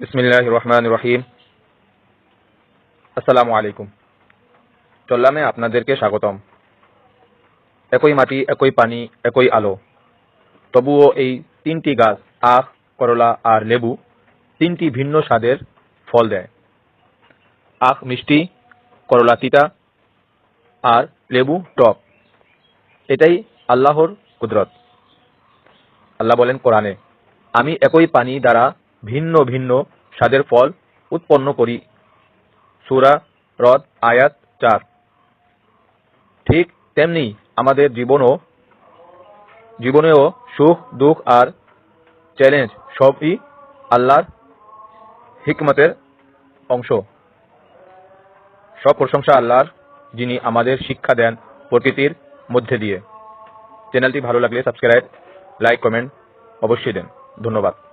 বিসমিল্লাহ রহমান রহিম আসসালামু আলাইকুম চল্লামে আপনাদেরকে স্বাগতম। একই মাটি, একই পানি, একই আলো। তবুও এই তিনটি গাছ, আখ, করলা আর লেবু, তিনটি ভিন্ন স্বাদের ফল দেয়। আখ মিষ্টি, করলা তিতা আর লেবু টক। এটাই আল্লাহর কুদরত। আল্লাহ বলেন কোরআনে, আমি একই পানি দ্বারা ভিন্ন ভিন্ন স্বাদের ফল উৎপন্ন করি। সুরা রদ আয়াত, চার। ঠিক তেমনি আমাদের জীবনও, জীবনেও সুখ, দুঃখ আর চ্যালেঞ্জ সবই আল্লাহর হিকমতের অংশ। সব প্রশংসা আল্লাহর, যিনি আমাদের শিক্ষা দেন প্রকৃতির মধ্যে দিয়ে। চ্যানেলটি ভালো লাগলে সাবস্ক্রাইব, লাইক, কমেন্ট অবশ্যই দেন। ধন্যবাদ।